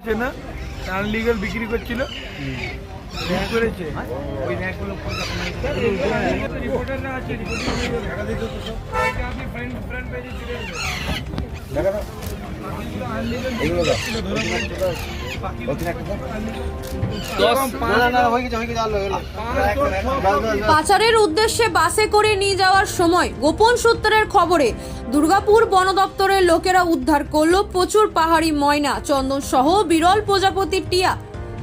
করেছে না আনলিগাল বিক্রি করছিল। করেছে। ওই রিপোর্টাররা আছে রিপোর্টার আপনি ফ্রেন্ড ফ্রেন্ড পেজে পাচারের উদ্দেশ্যে বাসে করে নিয়ে যাওয়ার সময় গোপন সূত্রের খবরে দুর্গাপুর বন দপ্তরের লোকেরা উদ্ধার করল প্রচুর পাহাড়ি ময়না চন্দন সহ বিরল প্রজাপতির টিয়া।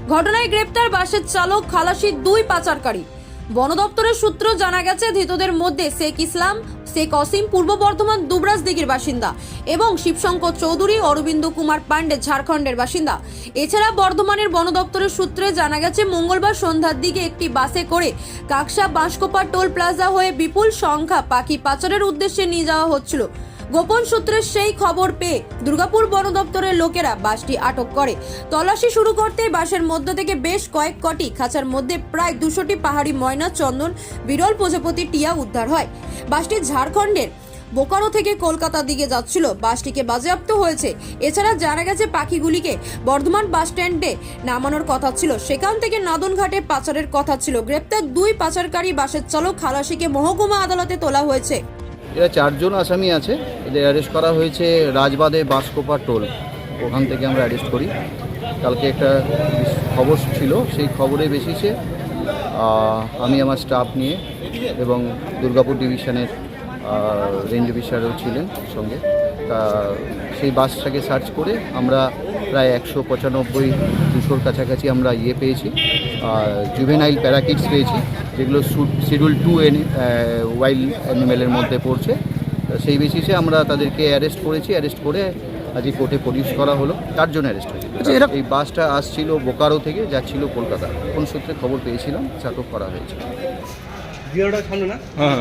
ঘটনায় গ্রেপ্তার বাসের চালক খালাসির দুই পাচারকারী। বন দপ্তরের সূত্র জানা গেছে ধৃতদের মধ্যে শেখ ইসলাম শেখ অসীম, পূর্ব বর্ধমান দুবরাজ দিঘির বাসিন্দা এবং শিবশঙ্কর চৌধুরী, অরবিন্দ কুমার পান্ডে ঝাড়খণ্ডের বাসিন্দা। এছাড়া বর্ধমানের বন দপ্তরের সূত্রে জানা গেছে, মঙ্গলবার সন্ধ্যার দিকে একটি বাসে করে কাকসা বাঁশকোপা টোল প্লাজা হয়ে বিপুল সংখ্যা পাখি পাচারের উদ্দেশ্যে নিয়ে যাওয়া হচ্ছিল। গোপন সূত্রের সেই খবর পেয়ে দুর্গাপুর বন দপ্তরের লোকেরা বাসটি আটক করে। তল্লাশি শুরু করতে বাসের মধ্য থেকে বেশ কয়েক কটি, খাঁচার মধ্যে প্রায় দুশোটি পাহাড়ি ময়না, চন্দন, বিরল প্রজাপতি টিয়া উদ্ধার হয়। বাসটি ঝাড়খণ্ডের বোকারো থেকে কলকাতার দিকে যাচ্ছিল। বাসটিকে বাজেয়াপ্ত হয়েছে। এছাড়া জানা গেছে, পাখিগুলিকে বর্ধমান বাস স্ট্যান্ডে নামানোর কথা ছিল। সেখান থেকে নাদনঘাটে পাচারের কথা ছিল। গ্রেপ্তার দুই পাচারকারী বাসের চালক খালাসিকে মহকুমা আদালতে তোলা হয়েছে। এরা চারজন আসামি আছে। এদের অ্যারেস্ট করা হয়েছে রাজবাদে বাঁশকোপা টোল। ওখান থেকে আমরা অ্যারেস্ট করি। কালকে একটা খবর ছিল, সেই খবরের বেসিসে আমি আমার স্টাফ নিয়ে এবং দুর্গাপুর ডিভিশনের রেঞ্জ অফিসারও ছিলেন সঙ্গে। তা সেই বাসটাকে সার্চ করে আমরা প্রায় একশো পঁচানব্বই, দুশোর কাছাকাছি আমরা ইয়ে পেয়েছি। জুভেনাইল প্যারাকিটস পেয়েছি যেগুলো শিডিউল টু এন ওয়াইল্ড অ্যানিমেলের মধ্যে পড়ছে। তা সেই বেসিসে আমরা তাদেরকে অ্যারেস্ট করেছি অ্যারেস্ট করে আজকে কোর্টে প্রডিউস করা হলো। তার জন্য অ্যারেস্ট হয়েছে। এই বাসটা আসছিল বোকারো থেকে যাচ্ছিল কলকাতা। কোন সূত্রে খবর পেয়েছিলাম আটক করা হয়েছে। হ্যাঁ